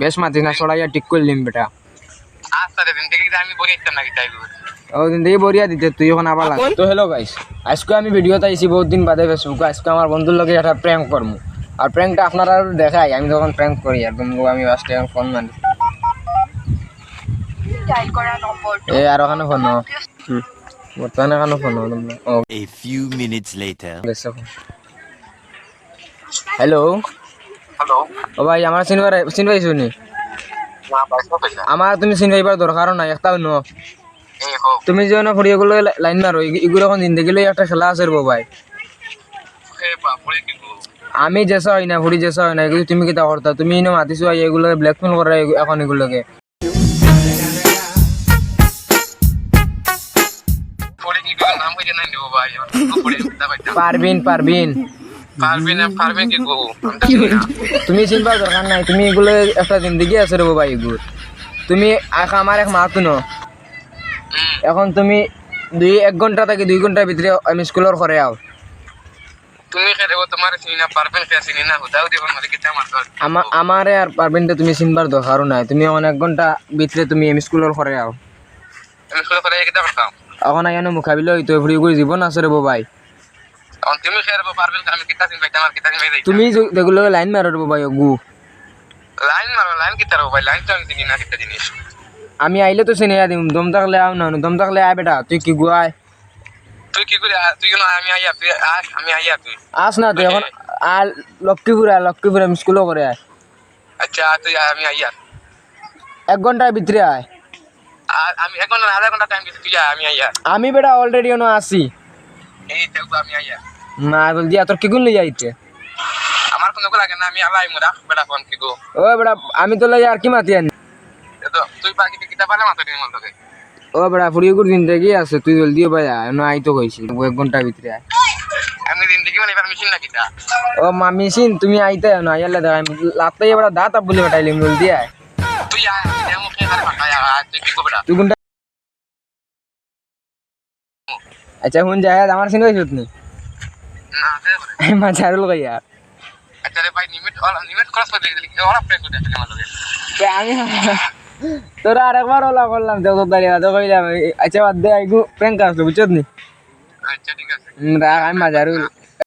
বেশ মাতিস না সরাইয়া ঠিক করলিম বেটা। আচ্ছা থেকে ওদিন থেকে বরিয়া দিতে তুই এখন আবার লাগ। তো হ্যালো গাইস আজকে আমি ভিডিওতে আইছি বহুত দিন বাদে ফেসবুকে আজকে আমার বন্ধুর লগে একটা প্র্যাঙ্ক করব। আর প্র্যাঙ্কটা আপনারা দেখাই আমি যখন প্র্যাঙ্ক করি একদম আমি ফার্স্টে ফোন নম্বর এ আর ওখানে ফোন বর্তমানে এখানে ফোন few minutes later. গেছে হ্যালো হ্যালো ও ভাই আমার চিনবার চিনবাই শুনি না আমার তুমি চিনবাইবার দরকারও নাই একটা ন। তুমি যে না ফুড়িয়েগুলো লাইন মারো এগুলো এখন জিন্দগি লই একটা খেলা আছে রে ভাই। আমি যেসা হয় না ফুড়ি যেসা হয় না তুমি কিতা করতা তুমি ইনো মাতিছো এগুলো ব্ল্যাকমেল করা এখন এগুলোকে পারবিন পারবিন পারবে না পারবে কি গো আমি তো জানি না। তুমি চিনবার দরকার নাই তুমি এগুলো একটা জিন্দগি আছে রে ভাই এগুলো তুমি আমার এক মাতো ন? এখন তুমি দুই এক ঘণ্টা থেকে দুই ঘণ্টার ভিতরে আমি স্কুলের ঘরে আও। তুমি কে তোমার চিনি না পারবেন কে চিনি না হুদাও দিব মানে মারতে আমার আমারে আর পারবিনটা তুমি চিনবার দরকারও নাই। তুমি অনেক ঘণ্টা ভিতরে তুমি এম স্কুলের ঘরে আও। আমি শুরু করে কিতা করতাম এখন আইনো মুখাবিল হইতো ফুড়ি করে জীবন আছে রে ভাই তুমি দেবো পারবেন আমি কিতা চিনি পাইতাম আর কিতা চিনি তুমি যেগুলো লাইন মারো রে ভাই গু। লাইন মারো লাইন কিতা রো ভাই লাইন তো আমি চিনি না কিতা জিনিস আমি আইলে তো চিনে দিম দম থাকলে আও না দম থাকলে আয় বেটা তুই কি গুয়ায় তুই কি করে আ- তুই কেন আমি আইয়া তুই আস আমি আইয়া তুই। আস না তুই এখন আর লক্ষ্মীপুর আয় লক্ষ্মীপুর আমি স্কুলও করে আয় আচ্ছা তুই আমি আইয়া এক ঘণ্টার ভিতরে আয় আমি এক ঘণ্টা আধা ঘণ্টা টাইম দিচ্ছি তুই আমি আইয়া আমি বেটা অলরেডি ono আসি এই দেখো আমি আইয়া না বল দিয়া তোর কি গুণ লই যাইতে আমার কোনো লাগে না আমি আলাই মুরা বেটা ফোন কি গো ও বেটা আমি তো লই আর কি মাতি আনি? তো তুই বাকি কিতা মাথা দিন মন তোকে ও ফুড়ি দিন থেকে আছে তুই জলদি ভাই আয় না আইতো কইছি এক ঘণ্টার ভিতরে আয়। আমি দিন দেখি মানে এবার মেশিন না কিতা ও মামি সিন তুমি আইতে না আইলে দেখ আমি লাত্তাই বেটা দাঁত বলে জলদি আয়। তুই আয় আমি হারে আয় তুই কি তুই আচ্ছা হুন যায় আমার সিন কইছত নি? দে। মাঝারুল কইয়া আচ্ছা রে ভাই নিমিট অল নিমিট ক্রস করে দিলি ওরা প্রে করে দিলি আমার লগে। আমি তোরা আরেকবার ওলা করলাম তো তোর দাঁড়িয়ে তো কইলাম আচ্ছা বাদ দে আইগু প্র্যাঙ্ক আসলো বুঝছত নি? আচ্ছা ঠিক আছে। রাখ আমি মাঝারুল